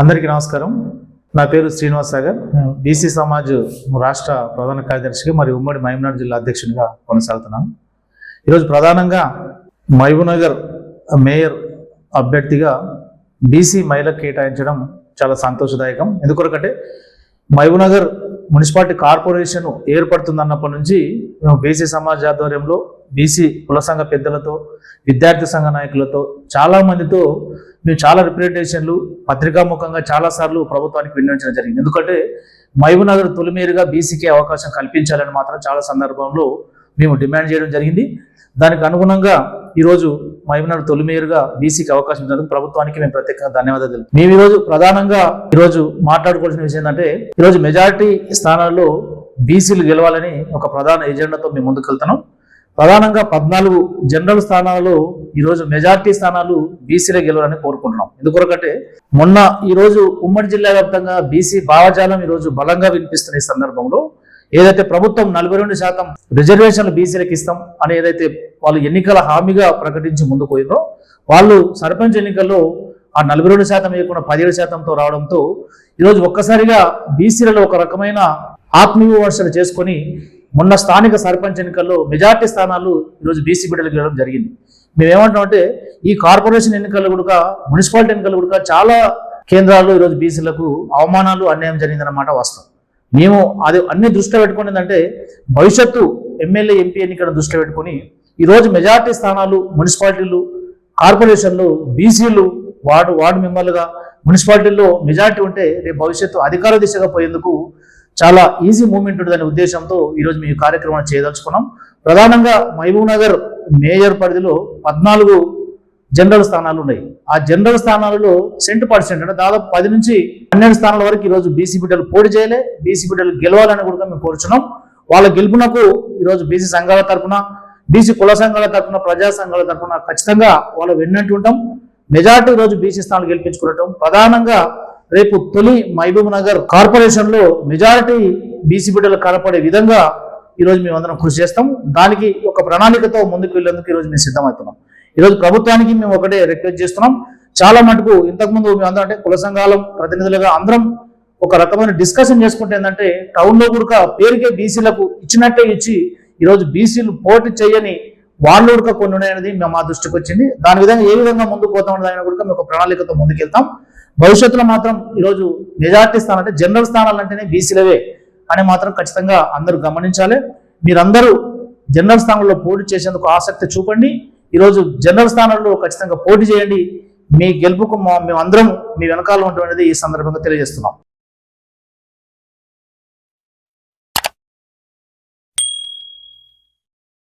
అందరికీ నమస్కారం. నా పేరు శ్రీనివాస్ సాగర్. బీసీ సమాజ్ రాష్ట్ర ప్రధాన కార్యదర్శిగా మరియు ఉమ్మడి మహబూబ్నగర్ జిల్లా అధ్యక్షునిగా కొనసాగుతున్నాను. ఈరోజు ప్రధానంగా మహబూబ్నగర్ మేయర్ అభ్యర్థిగా బీసీ మహిళకు కేటాయించడం చాలా సంతోషదాయకం. ఎందుకొరకంటే మహబూబ్నగర్ మున్సిపాలిటీ కార్పొరేషన్ ఏర్పడుతుందన్నప్పటి నుంచి మేము బీసీ సమాజ్ ఆధ్వర్యంలో బీసీ కుల సంఘ పెద్దలతో విద్యార్థి సంఘ నాయకులతో చాలా మందితో మేము చాలా రిప్రజెంటేషన్లు పత్రికాముఖంగా చాలా సార్లు ప్రభుత్వానికి విన్నవించడం జరిగింది. ఎందుకంటే మహబూబ్నగర్ తొలిమేరుగా బీసీకి అవకాశం కల్పించాలని మాత్రం చాలా సందర్భంలో మేము డిమాండ్ చేయడం జరిగింది. దానికి అనుగుణంగా ఈరోజు మహబూబ్నగర్ తొలిమేరుగా బీసీకి అవకాశం ఇచ్చినందుకు ప్రభుత్వానికి మేము ప్రత్యేకంగా ధన్యవాదాలు తెలుపు మేము ఈరోజు ప్రధానంగా ఈరోజు మాట్లాడుకోవాల్సిన విషయం ఏంటంటే ఈరోజు మెజారిటీ స్థానాల్లో బీసీలు గెలవాలని ఒక ప్రధాన ఎజెండాతో మేము ముందుకెళ్తున్నాం. ప్రధానంగా పద్నాలుగు జనరల్ స్థానాలలో ఈరోజు మెజార్టీ స్థానాలు బీసీలే గెలవాలని కోరుకుంటున్నాం. ఎందుకొరకంటే మొన్న ఈరోజు ఉమ్మడి జిల్లా వ్యాప్తంగా బీసీ భావజాలం ఈరోజు బలంగా వినిపిస్తున్న ఈ సందర్భంలో ఏదైతే ప్రభుత్వం నలభై రెండు శాతం రిజర్వేషన్లు బీసీలకు ఇస్తాం అని ఏదైతే వాళ్ళు ఎన్నికల హామీగా ప్రకటించి ముందుకు పోయిందో వాళ్ళు సర్పంచ్ ఎన్నికల్లో ఆ నలభై రెండు శాతం వేయకుండా పదిహేడు శాతంతో రావడంతో ఈరోజు ఒక్కసారిగా బీసీలలో ఒక రకమైన ఆత్మవిమర్శలు చేసుకొని మొన్న స్థానిక సర్పంచ్ ఎన్నికల్లో మెజార్టీ స్థానాలు ఈరోజు బీసీ బిడ్డలకు ఇవ్వడం జరిగింది. మేము ఏమంటామంటే ఈ కార్పొరేషన్ ఎన్నికలు కూడా మున్సిపాలిటీ ఎన్నికలు కూడా చాలా కేంద్రాలు ఈరోజు బీసీలకు అవమానాలు అన్యాయం జరిగిందన్నమాట వాస్తవం. మేము అది అన్ని దృష్టిలో పెట్టుకుని ఏంటంటే భవిష్యత్తు ఎమ్మెల్యే ఎంపీ ఎన్నికలను దృష్టిలో పెట్టుకొని ఈరోజు మెజార్టీ స్థానాలు మున్సిపాలిటీలు కార్పొరేషన్లు బీసీలు వార్డు వార్డు మెంబర్లుగా మున్సిపాలిటీల్లో మెజార్టీ ఉంటే రేపు భవిష్యత్తు అధికార దిశగా పోయేందుకు చాలా ఈజీ మూమెంట్ ఉంటుందనే ఉద్దేశంతో ఈరోజు మీ కార్యక్రమాన్ని చేయదలుచుకున్నాం. ప్రధానంగా మహబూబ్ నగర్ మేయర్ పరిధిలో పద్నాలుగు జనరల్ స్థానాలు ఉన్నాయి. ఆ జనరల్ స్థానాలలో సెంట్ పర్సెంట్ అంటే దాదాపు పది నుంచి పన్నెండు స్థానాల వరకు ఈరోజు బీసీ బిడ్డలు పోటీ చేయలే. బీసీ బిడ్డలు గెలవాలని కూడా మేము కోరుచున్నాం. వాళ్ళ గెలుపునకు ఈరోజు బీసీ సంఘాల తరఫున బీసీ కుల సంఘాల తరఫున ప్రజా సంఘాల తరఫున ఖచ్చితంగా వాళ్ళు విన్నట్టు ఉంటాం. మెజార్టీ రోజు బీసీ స్థానాలు గెలిపించుకోవటం ప్రధానంగా రేపు తొలి మహబూబ్ నగర్ కార్పొరేషన్లో మెజారిటీ బీసీ బిడ్డలు కనపడే విధంగా ఈరోజు మేమందరం కృషి చేస్తాం. దానికి ఒక ప్రణాళికతో ముందుకు వెళ్ళేందుకు ఈరోజు మేము సిద్ధమవుతున్నాం. ఈరోజు ప్రభుత్వానికి మేము ఒకటే రిక్వెస్ట్ చేస్తున్నాం. చాలా మటుకు ఇంతకుముందు మేము అందరం అంటే కుల సంఘాల ప్రతినిధులుగా అందరం ఒక రకమైన డిస్కషన్ చేసుకుంటే ఏంటంటే టౌన్లో కూడా పేరుకే బీసీలకు ఇచ్చినట్టే ఇచ్చి ఈరోజు బీసీలు పోటీ చేయని వాళ్ళు కూడా కొన్ని ఉన్నాయనేది మేము మా దృష్టికి వచ్చింది. దాని విధంగా ఏ విధంగా ముందుకు పోతాం దాని కూడా మేము ఒక ప్రణాళికతో ముందుకెళ్తాం. భవిష్యత్తులో మాత్రం ఈరోజు మెజార్టీ స్థానం అంటే జనరల్ స్థానాలు అంటేనే బీసీలవే అని మాత్రం ఖచ్చితంగా అందరూ గమనించాలి. మీరందరూ జనరల్ స్థానంలో పోటీ చేసేందుకు ఆసక్తి చూపండి. ఈరోజు జనరల్ స్థానంలో ఖచ్చితంగా పోటీ చేయండి. మీ గెలుపుకు మా- మేము అందరం మీ వెనకాల ఉండడం అనేది ఈ సందర్భంగా తెలియజేస్తున్నాం.